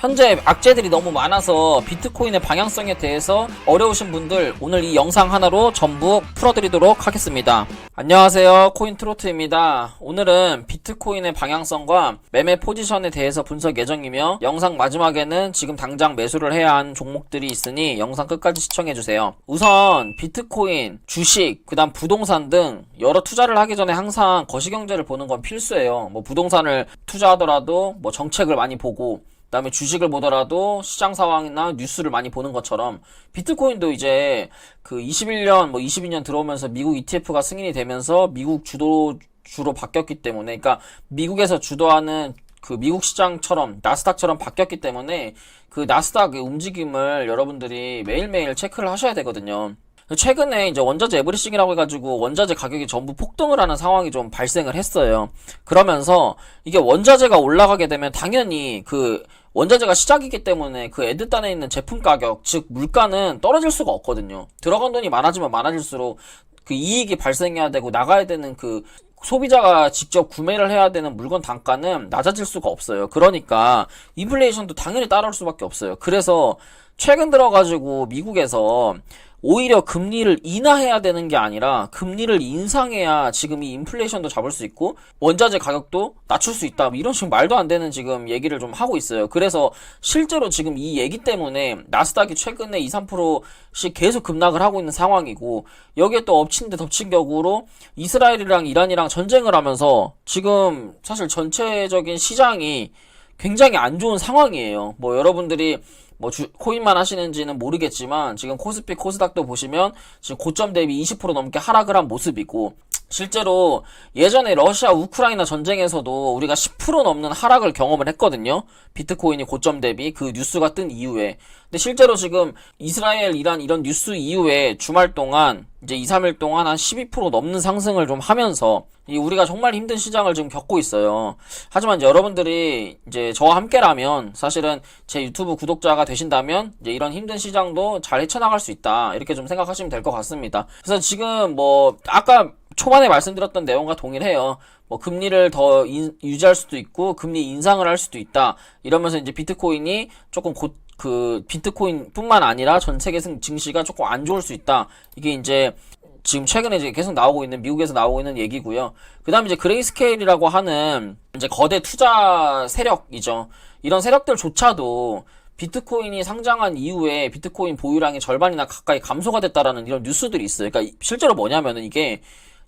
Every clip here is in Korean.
현재 악재들이 너무 많아서 비트코인의 방향성에 대해서 어려우신 분들 오늘 이 영상 하나로 전부 풀어드리도록 하겠습니다. 안녕하세요. 코인트로트입니다. 오늘은 비트코인의 방향성과 매매 포지션에 대해서 분석 예정이며 영상 마지막에는 지금 당장 매수를 해야 하는 종목들이 있으니 영상 끝까지 시청해주세요. 우선 비트코인, 주식, 그 다음 부동산 등 여러 투자를 하기 전에 항상 거시경제를 보는 건 필수예요. 뭐 부동산을 투자하더라도 뭐 정책을 많이 보고 그다음에 주식을 보더라도 시장 상황이나 뉴스를 많이 보는 것처럼 비트코인도 이제 그 21년 뭐 22년 들어오면서 미국 ETF가 승인이 되면서 미국 주도 주로 바뀌었기 때문에 그러니까 미국에서 주도하는 그 미국 시장처럼 나스닥처럼 바뀌었기 때문에 그 나스닥의 움직임을 여러분들이 매일매일 체크를 하셔야 되거든요. 최근에 이제 원자재 에브리싱이라고 해가지고 원자재 가격이 전부 폭등을 하는 상황이 좀 발생을 했어요. 그러면서 이게 원자재가 올라가게 되면 당연히 그 원자재가 시작이기 때문에 그 애드단에 있는 제품 가격, 즉 물가는 떨어질 수가 없거든요. 들어간 돈이 많아지면 많아질수록 그 이익이 발생해야 되고 나가야 되는 그 소비자가 직접 구매를 해야 되는 물건 단가는 낮아질 수가 없어요. 그러니까 인플레이션도 당연히 따라올 수밖에 없어요. 그래서 최근 들어가지고 미국에서 오히려 금리를 인하해야 되는 게 아니라 금리를 인상해야 지금 이 인플레이션도 잡을 수 있고 원자재 가격도 낮출 수 있다. 뭐 이런 식으로 말도 안 되는 지금 얘기를 좀 하고 있어요. 그래서 실제로 지금 이 얘기 때문에 나스닥이 최근에 2, 3%씩 계속 급락을 하고 있는 상황이고 여기에 또 엎친 데 덮친 격으로 이스라엘이랑 이란이랑 전쟁을 하면서 지금 사실 전체적인 시장이 굉장히 안 좋은 상황이에요. 뭐 여러분들이 뭐 주, 코인만 하시는지는 모르겠지만 지금 코스피 코스닥도 보시면 지금 고점 대비 20% 넘게 하락을 한 모습이고 실제로 예전에 러시아 우크라이나 전쟁에서도 우리가 10% 넘는 하락을 경험을 했거든요. 비트코인이 고점 대비 그 뉴스가 뜬 이후에. 근데 실제로 지금 이스라엘, 이란 이런 뉴스 이후에 주말 동안 이제 2, 3일 동안 한 12% 넘는 상승을 좀 하면서 이 우리가 정말 힘든 시장을 지금 겪고 있어요. 하지만 여러분들이 이제 저와 함께라면 사실은 제 유튜브 구독자가 되신다면 이제 이런 힘든 시장도 잘 헤쳐나갈 수 있다. 이렇게 좀 생각하시면 될 것 같습니다. 그래서 지금 뭐 아까 초반에 말씀드렸던 내용과 동일해요. 뭐 금리를 더 인, 유지할 수도 있고 금리 인상을 할 수도 있다. 이러면서 이제 비트코인이 조금 곧 그 비트코인뿐만 아니라 전 세계 승 증시가 조금 안 좋을 수 있다. 이게 이제 지금 최근에 이제 계속 나오고 있는 미국에서 나오고 있는 얘기고요. 그다음에 이제 그레이스케일이라고 하는 이제 거대 투자 세력이죠. 이런 세력들조차도 비트코인이 상장한 이후에 비트코인 보유량이 절반이나 가까이 감소가 됐다라는 이런 뉴스들이 있어요. 그러니까 실제로 뭐냐면은 이게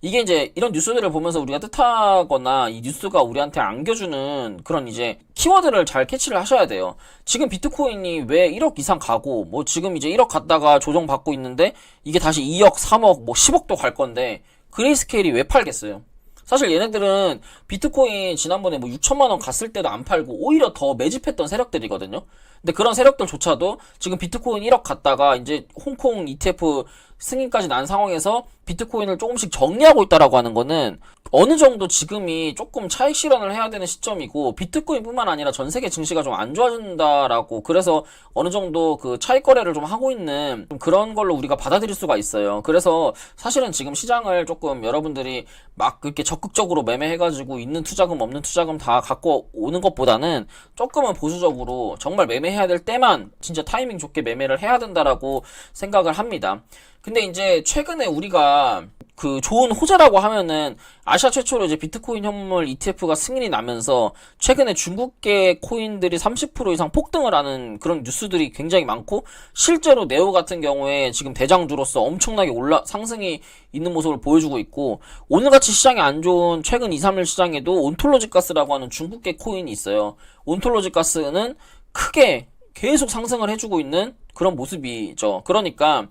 이게 이제 이런 뉴스들을 보면서 우리가 뜻하거나 이 뉴스가 우리한테 안겨주는 그런 이제 키워드를 잘 캐치를 하셔야 돼요. 지금 비트코인이 왜 1억 이상 가고 뭐 지금 이제 1억 갔다가 조정받고 있는데 이게 다시 2억, 3억, 뭐 10억도 갈 건데 그레이스케일이 왜 팔겠어요? 사실 얘네들은 비트코인 지난번에 뭐 6천만 원 갔을 때도 안 팔고 오히려 더 매집했던 세력들이거든요. 근데 그런 세력들조차도 지금 비트코인 1억 갔다가 이제 홍콩 ETF 승인까지 난 상황에서 비트코인을 조금씩 정리하고 있다라고 하는 거는 어느 정도 지금이 조금 차익 실현을 해야 되는 시점이고 비트코인뿐만 아니라 전 세계 증시가 좀 안 좋아진다라고 그래서 어느 정도 그 차익 거래를 좀 하고 있는 좀 그런 걸로 우리가 받아들일 수가 있어요. 그래서 사실은 지금 시장을 조금 여러분들이 막 그렇게 적극적으로 매매해가지고 있는 투자금 없는 투자금 다 갖고 오는 것보다는 조금은 보수적으로 정말 매매해야 될 때만 진짜 타이밍 좋게 매매를 해야 된다라고 생각을 합니다. 근데 이제 최근에 우리가 그 좋은 호재라고 하면은 아시아 최초로 이제 비트코인 현물 ETF가 승인이 나면서 최근에 중국계 코인들이 30% 이상 폭등을 하는 그런 뉴스들이 굉장히 많고 실제로 네오 같은 경우에 지금 대장주로서 엄청나게 올라 상승이 있는 모습을 보여주고 있고 오늘같이 시장이 안 좋은 최근 2, 3일 시장에도 온톨로지 가스라고 하는 중국계 코인이 있어요. 온톨로지 가스는 크게 계속 상승을 해주고 있는 그런 모습이죠. 그러니까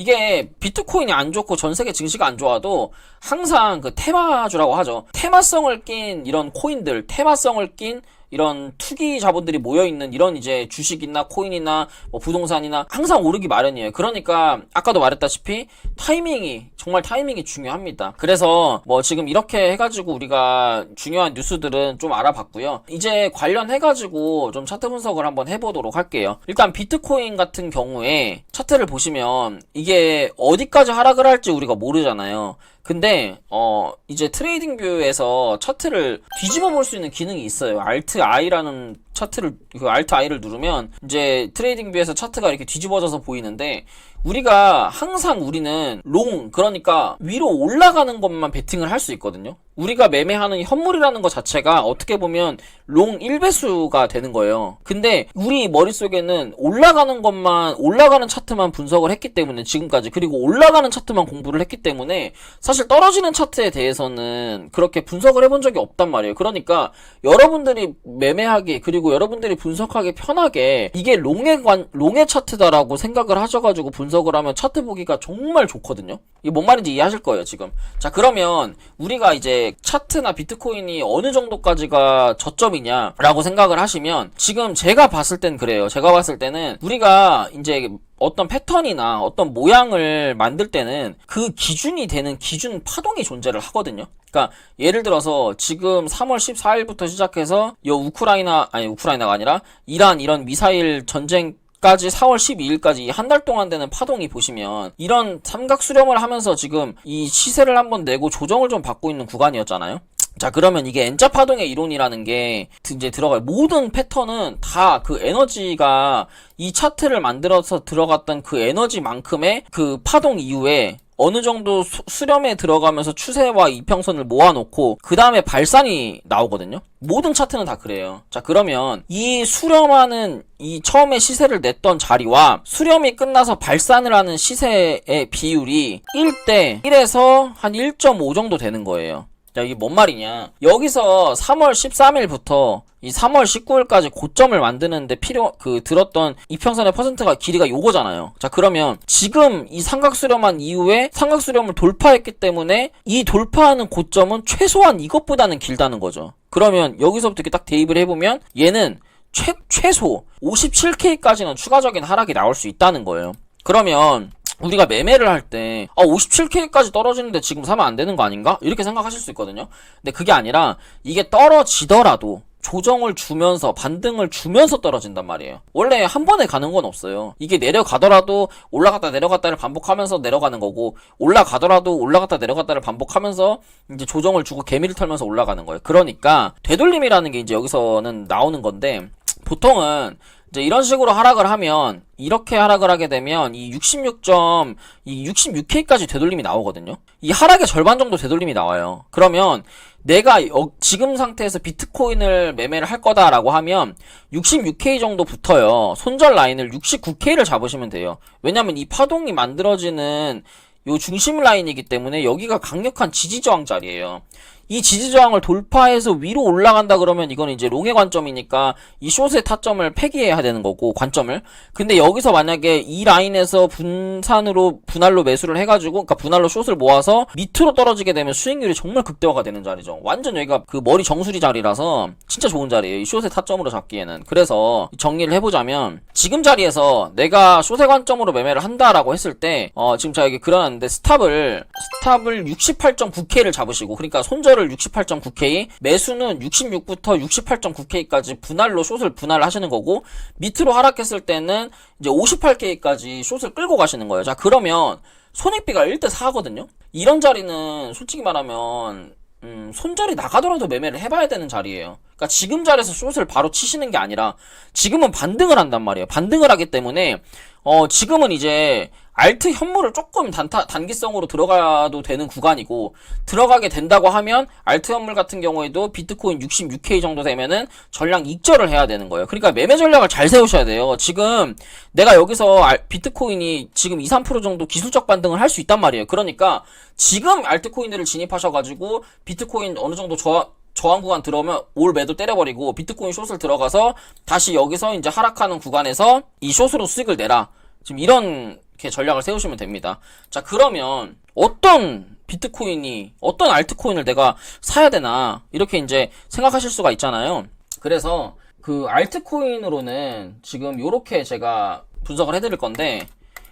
이게 비트코인이 안 좋고 전 세계 증시가 안 좋아도 항상 그 테마주라고 하죠. 테마성을 낀 이런 코인들, 테마성을 낀 이런 투기 자본들이 모여 있는 이런 이제 주식이나 코인이나 뭐 부동산이나 항상 오르기 마련이에요. 그러니까 아까도 말했다시피 타이밍이 정말 타이밍이 중요합니다. 그래서 뭐 지금 이렇게 해가지고 우리가 중요한 뉴스들은 좀 알아봤고요. 이제 관련해가지고 좀 차트 분석을 한번 해보도록 할게요. 일단 비트코인 같은 경우에 차트를 보시면 이게 어디까지 하락을 할지 우리가 모르잖아요. 근데 어 이제 트레이딩 뷰에서 차트를 뒤집어 볼 수 있는 기능이 있어요. Alt I라는 차트를 그 Alt I를 누르면 이제 트레이딩 뷰에서 차트가 이렇게 뒤집어져서 보이는데 우리가 항상 우리는 롱 그러니까 위로 올라가는 것만 베팅을 할 수 있거든요. 우리가 매매하는 현물이라는 것 자체가 어떻게 보면 롱 1배수가 되는 거예요. 근데 우리 머릿속에는 올라가는 것만 올라가는 차트만 분석을 했기 때문에 지금까지 그리고 올라가는 차트만 공부를 했기 때문에 사실 떨어지는 차트에 대해서는 그렇게 분석을 해본 적이 없단 말이에요. 그러니까 여러분들이 매매하기 그리고 여러분들이 분석하기 편하게 이게 롱의 관 롱의 차트다라고 생각을 하셔가지고 분석 을 하면 차트 보기가 정말 좋거든요. 이게 뭔 말인지 이해하실 거예요 지금. 자 그러면 우리가 이제 차트나 비트코인이 어느 정도까지가 저점이냐라고 생각을 하시면 지금 제가 봤을 땐 그래요. 제가 봤을 때는 우리가 이제 어떤 패턴이나 어떤 모양을 만들 때는 그 기준이 되는 기준 파동이 존재를 하거든요. 그러니까 예를 들어서 지금 3월 14일부터 시작해서 이 우크라이나 아니 우크라이나가 아니라 이란 이런 미사일 전쟁 까지 4월 12일까지 한 달 동안 되는 파동이 보시면 이런 삼각 수렴을 하면서 지금 이 시세를 한번 내고 조정을 좀 받고 있는 구간이었잖아요. 자 그러면 이게 N자 파동의 이론이라는 게 이제 들어가요. 모든 패턴은 다 그 에너지가 이 차트를 만들어서 들어갔던 그 에너지만큼의 그 파동 이후에 어느 정도 수, 수렴에 들어가면서 추세와 이평선을 모아놓고 그 다음에 발산이 나오거든요. 모든 차트는 다 그래요. 자 그러면 이 수렴하는 이 처음에 시세를 냈던 자리와 수렴이 끝나서 발산을 하는 시세의 비율이 1대 1에서 한 1.5 정도 되는 거예요. 자, 이게 뭔 말이냐. 여기서 3월 13일부터 이 3월 19일까지 고점을 만드는데 필요, 그, 들었던 이평선의 퍼센트가 길이가 요거잖아요. 자, 그러면 지금 이 삼각수렴한 이후에 삼각수렴을 돌파했기 때문에 이 돌파하는 고점은 최소한 이것보다는 길다는 거죠. 그러면 여기서부터 이렇게 딱 대입을 해보면 얘는 최, 최소 57K까지는 추가적인 하락이 나올 수 있다는 거예요. 그러면 우리가 매매를 할 때, 아, 57K까지 떨어지는데 지금 사면 안 되는 거 아닌가? 이렇게 생각하실 수 있거든요. 근데 그게 아니라, 이게 떨어지더라도, 조정을 주면서, 반등을 주면서 떨어진단 말이에요. 원래 한 번에 가는 건 없어요. 이게 내려가더라도, 올라갔다 내려갔다를 반복하면서 내려가는 거고, 올라가더라도, 올라갔다 내려갔다를 반복하면서, 이제 조정을 주고 개미를 털면서 올라가는 거예요. 그러니까, 되돌림이라는 게 이제 여기서는 나오는 건데, 보통은, 이제 이런 식으로 하락을 하면 이렇게 하락을 하게 되면 이 66점 이 66K까지 되돌림이 나오거든요. 이 하락의 절반 정도 되돌림이 나와요. 그러면 내가 여, 지금 상태에서 비트코인을 매매를 할 거다라고 하면 66K 정도 붙어요. 손절 라인을 69K를 잡으시면 돼요. 왜냐면 이 파동이 만들어지는 요 중심 라인이기 때문에 여기가 강력한 지지 저항 자리예요. 이 지지 저항을 돌파해서 위로 올라간다 그러면 이건 이제 롱의 관점이니까 이 숏의 타점을 폐기해야 되는 거고 관점을. 근데 여기서 만약에 이 라인에서 분산으로 분할로 매수를 해가지고 그러니까 분할로 숏을 모아서 밑으로 떨어지게 되면 수익률이 정말 극대화가 되는 자리죠. 완전 여기가 그 머리 정수리 자리라서 진짜 좋은 자리예요. 이 숏의 타점으로 잡기에는. 그래서 정리를 해보자면 지금 자리에서 내가 숏의 관점으로 매매를 한다라고 했을 때 어, 지금 제가 여기 그려놨는데 스탑을 스탑을 68.9K를 잡으시고 그러니까 손절을 68.9K 매수는 66부터 68.9K까지 분할로 숏을 분할을 하시는 거고 밑으로 하락했을 때는 이제 58K까지 숏을 끌고 가시는 거예요. 자 그러면 손익비가 1대 4거든요. 이런 자리는 솔직히 말하면 음, 손절이 나가더라도 매매를 해봐야 되는 자리예요. 그러니까 지금 자리에서 숏을 바로 치시는 게 아니라 지금은 반등을 한단 말이에요. 반등을 하기 때문에 어, 지금은 이제 알트 현물을 조금 단타, 단기성으로 들어가도 되는 구간이고 들어가게 된다고 하면 알트 현물 같은 경우에도 비트코인 66K 정도 되면은 전량 익절을 해야 되는 거예요. 그러니까 매매 전략을 잘 세우셔야 돼요. 지금 내가 여기서 알, 비트코인이 지금 2, 3% 정도 기술적 반등을 할 수 있단 말이에요. 그러니까 지금 알트코인들을 진입하셔가지고 비트코인 어느 정도 저하 저항 구간 들어오면 올 매도 때려버리고 비트코인 숏을 들어가서 다시 여기서 이제 하락하는 구간에서 이 숏으로 수익을 내라. 지금 이런 게 전략을 세우시면 됩니다. 자, 그러면 어떤 비트코인이 어떤 알트코인을 내가 사야 되나 이렇게 이제 생각하실 수가 있잖아요. 그래서 그 알트코인으로는 지금 요렇게 제가 분석을 해드릴 건데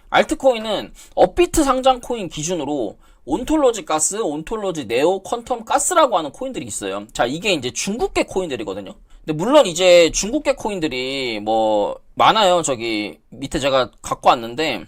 알트코인은 업비트 상장 코인 기준으로 온톨로지 가스, 온톨로지 네오, 퀀텀 가스라고 하는 코인들이 있어요. 자, 이게 이제 중국계 코인들이거든요. 근데 물론 이제 중국계 코인들이 뭐 많아요. 저기 밑에 제가 갖고 왔는데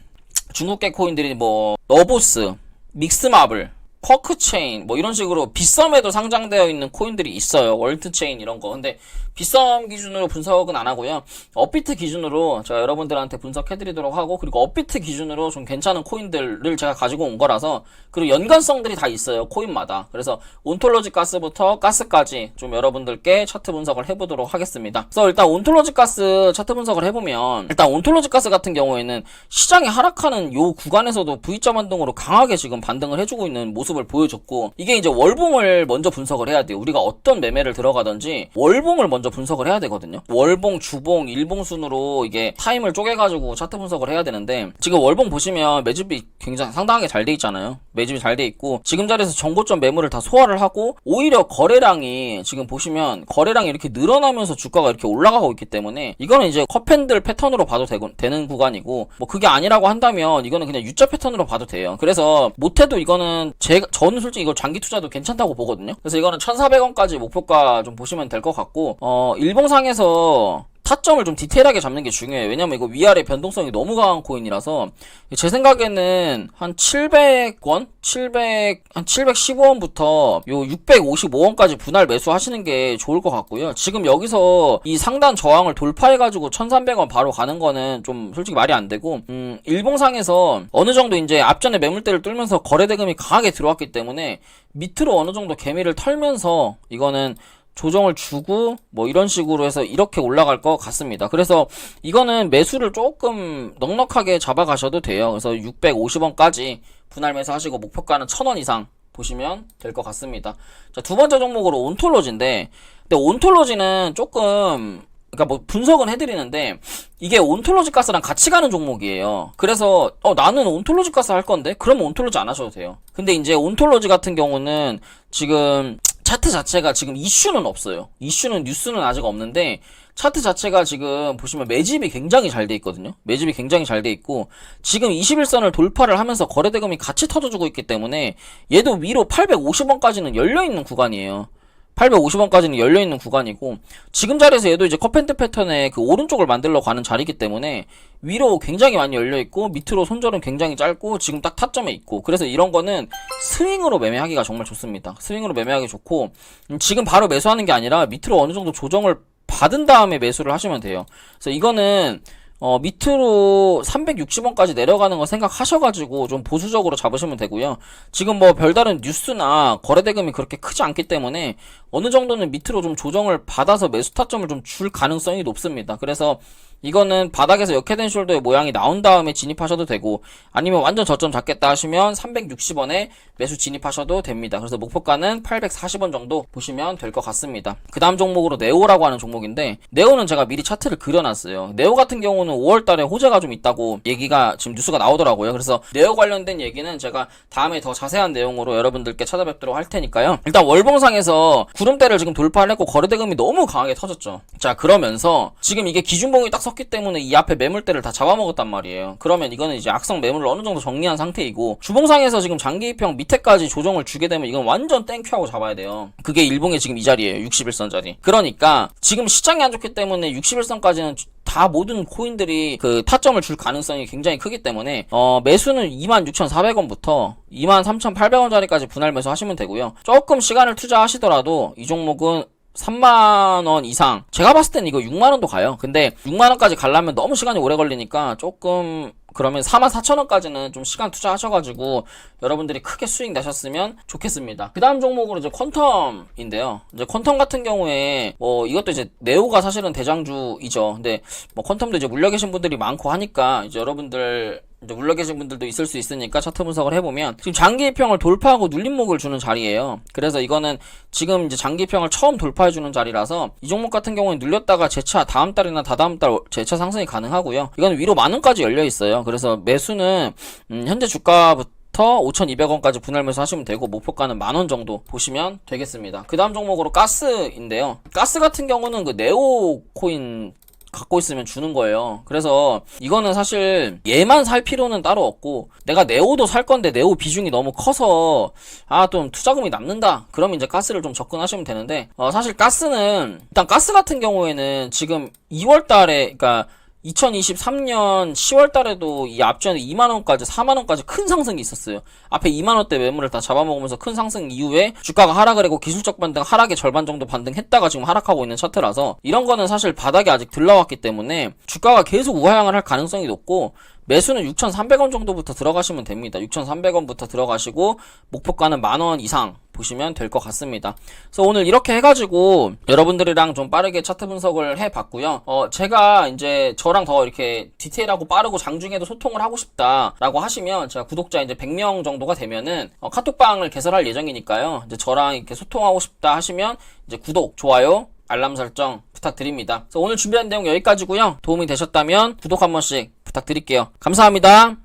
중국계 코인들이 뭐 너보스, 믹스마블, 쿼크 체인 뭐 이런 식으로 비썸에도 상장되어 있는 코인들이 있어요. 월트 체인 이런 거. 근데 비썸 기준으로 분석은 안 하고요. 업비트 기준으로 제가 여러분들한테 분석해 드리도록 하고 그리고 업비트 기준으로 좀 괜찮은 코인들을 제가 가지고 온 거라서 그리고 연관성들이 다 있어요. 코인마다. 그래서 온톨로지 가스부터 가스까지 좀 여러분들께 차트 분석을 해 보도록 하겠습니다. 그래서 일단 온톨로지 가스 차트 분석을 해 보면 일단 온톨로지 가스 같은 경우에는 시장이 하락하는 요 구간에서도 V자 반등으로 강하게 지금 반등을 해 주고 있는 모습 을 보여줬고 이게 이제 월봉을 먼저 분석을 해야 돼요. 우리가 어떤 매매를 들어가든지 월봉을 먼저 분석을 해야 되거든요. 월봉, 주봉, 일봉 순으로 이게 타임을 쪼개가지고 차트 분석을 해야 되는데 지금 월봉 보시면 매집이 굉장히 상당하게 잘 돼 있잖아요. 매집이 잘 돼 있고 지금 자리에서 정고점 매물을 다 소화를 하고 오히려 거래량이 지금 보시면 거래량이 이렇게 늘어나면서 주가가 이렇게 올라가고 있기 때문에 이거는 이제 컵핸들 패턴으로 봐도 되고, 되는 구간이고 뭐 그게 아니라고 한다면 이거는 그냥 U자 패턴으로 봐도 돼요. 그래서 못해도 이거는 제가 저는 솔직히 이거 장기 투자도 괜찮다고 보거든요. 그래서 이거는 1,400원까지 목표가 좀 보시면 될 것 같고 어 일봉상에서 타점을 좀 디테일하게 잡는 게 중요해요. 왜냐면 이거 위아래 변동성이 너무 강한 코인이라서 제 생각에는 한 700원, 700, 한 715원부터 요 655원까지 분할 매수하시는 게 좋을 것 같고요. 지금 여기서 이 상단 저항을 돌파해가지고 1300원 바로 가는 거는 좀 솔직히 말이 안 되고, 음, 일봉상에서 어느 정도 이제 앞전에 매물대를 뚫면서 거래 대금이 강하게 들어왔기 때문에 밑으로 어느 정도 개미를 털면서 이거는 조정을 주고 뭐 이런 식으로 해서 이렇게 올라갈 것 같습니다. 그래서 이거는 매수를 조금 넉넉하게 잡아 가셔도 돼요. 그래서 650원까지 분할 매수하시고 목표가는 1000원 이상 보시면 될 것 같습니다. 자, 두 번째 종목으로 온톨로지인데 근데 온톨로지는 조금 그러니까 뭐 분석은 해드리는데 이게 온톨로지 가스랑 같이 가는 종목이에요. 그래서 어 나는 온톨로지 가스 할 건데 그러면 온톨로지 안 하셔도 돼요. 근데 이제 온톨로지 같은 경우는 지금 차트 자체가 지금 이슈는 없어요. 이슈는 뉴스는 아직 없는데 차트 자체가 지금 보시면 매집이 굉장히 잘 돼 있거든요. 매집이 굉장히 잘 돼 있고 지금 21선을 돌파를 하면서 거래대금이 같이 터져주고 있기 때문에 얘도 위로 850원까지는 열려 있는 구간이에요. 850원까지는 열려있는 구간이고 지금 자리에서 얘도 이제 컵앤트 패턴의 그 오른쪽을 만들러 가는 자리이기 때문에 위로 굉장히 많이 열려있고 밑으로 손절은 굉장히 짧고 지금 딱 타점에 있고 그래서 이런 거는 스윙으로 매매하기가 정말 좋습니다. 스윙으로 매매하기 좋고 음, 지금 바로 매수하는 게 아니라 밑으로 어느 정도 조정을 받은 다음에 매수를 하시면 돼요. 그래서 이거는 어, 밑으로 360원까지 내려가는 거 생각하셔가지고 좀 보수적으로 잡으시면 되고요. 지금 뭐 별다른 뉴스나 거래 대금이 그렇게 크지 않기 때문에 어느 정도는 밑으로 좀 조정을 받아서 매수 타점을 좀 줄 가능성이 높습니다. 그래서 이거는 바닥에서 역해된 숄더의 모양이 나온 다음에 진입하셔도 되고 아니면 완전 저점 잡겠다 하시면 360원에 매수 진입하셔도 됩니다. 그래서 목표가는 840원 정도 보시면 될 것 같습니다. 그 다음 종목으로 네오라고 하는 종목인데 네오는 제가 미리 차트를 그려놨어요. 네오 같은 경우는 5월달에 호재가 좀 있다고 얘기가 지금 뉴스가 나오더라고요. 그래서 네오 관련된 얘기는 제가 다음에 더 자세한 내용으로 여러분들께 찾아뵙도록 할 테니까요. 일단 월봉상에서 구름대를 지금 돌파를 했고 거래대금이 너무 강하게 터졌죠. 자 그러면서 지금 이게 기준봉이 딱 섰기 때문에 이 앞에 매물대를 다 잡아먹었단 말이에요. 그러면 이거는 이제 악성 매물을 어느 정도 정리한 상태이고 주봉상에서 지금 장기입형 밑에까지 조정을 주게 되면 이건 완전 땡큐하고 잡아야 돼요. 그게 일봉의 지금 이 자리예요. 61선 자리. 그러니까 지금 시장이 안 좋기 때문에 61선까지는 다 모든 코인들이 그 타점을 줄 가능성이 굉장히 크기 때문에 어 매수는 26,400원부터 23,800원짜리까지 분할 매수 하시면 되고요. 조금 시간을 투자하시더라도 이 종목은 3만원 이상. 제가 봤을 땐 이거 6만원도 가요. 근데 6만원까지 가려면 너무 시간이 오래 걸리니까 조금 그러면 4만 4천원까지는 좀 시간 투자하셔가지고 여러분들이 크게 수익 내셨으면 좋겠습니다. 그 다음 종목으로 이제 퀀텀인데요. 이제 퀀텀 같은 경우에 뭐 이것도 이제 네오가 사실은 대장주이죠. 근데 뭐 퀀텀도 이제 물려 계신 분들이 많고 하니까 이제 여러분들 물러 계신 분들도 있을 수 있으니까 차트 분석을 해보면 지금 장기평을 돌파하고 눌림목을 주는 자리예요. 그래서 이거는 지금 이제 장기평을 처음 돌파해주는 자리라서 이 종목 같은 경우는 눌렸다가 재차 다음 달이나 다다음 달 재차 상승이 가능하고요. 이건 위로 만 원까지 열려 있어요. 그래서 매수는 음, 현재 주가부터 5,200원까지 분할 매수 하시면 되고 목표가는 만 원 정도 보시면 되겠습니다. 그 다음 종목으로 가스인데요. 가스 같은 경우는 그 네오 코인 갖고 있으면 주는 거예요. 그래서 이거는 사실 얘만 살 필요는 따로 없고 내가 네오도 살 건데 네오 비중이 너무 커서 아 좀 투자금이 남는다. 그럼 이제 가스를 좀 접근하시면 되는데 어 사실 가스는 일단 가스 같은 경우에는 지금 2월 달에 그러니까 2023년 10월 달에도 이 앞전에 2만원까지 4만원까지 큰 상승이 있었어요. 앞에 2만원대 매물을 다 잡아먹으면서 큰 상승 이후에 주가가 하락을 하고 기술적 반등 하락의 절반 정도 반등했다가 지금 하락하고 있는 차트라서 이런 거는 사실 바닥에 아직 들러왔기 때문에 주가가 계속 우하향을 할 가능성이 높고 매수는 6,300원 정도부터 들어가시면 됩니다. 6,300원부터 들어가시고 목표가는 만 원 이상 보시면 될 것 같습니다. 그래서 오늘 이렇게 해가지고 여러분들이랑 좀 빠르게 차트 분석을 해봤고요. 어, 제가 이제 저랑 더 이렇게 디테일하고 빠르고 장중에도 소통을 하고 싶다라고 하시면 제가 구독자 이제 100명 정도가 되면은 어, 카톡방을 개설할 예정이니까요. 이제 저랑 이렇게 소통하고 싶다 하시면 이제 구독, 좋아요, 알람 설정 부탁드립니다. 그래서 오늘 준비한 내용 여기까지고요. 도움이 되셨다면 구독 한 번씩 부탁드릴게요. 감사합니다.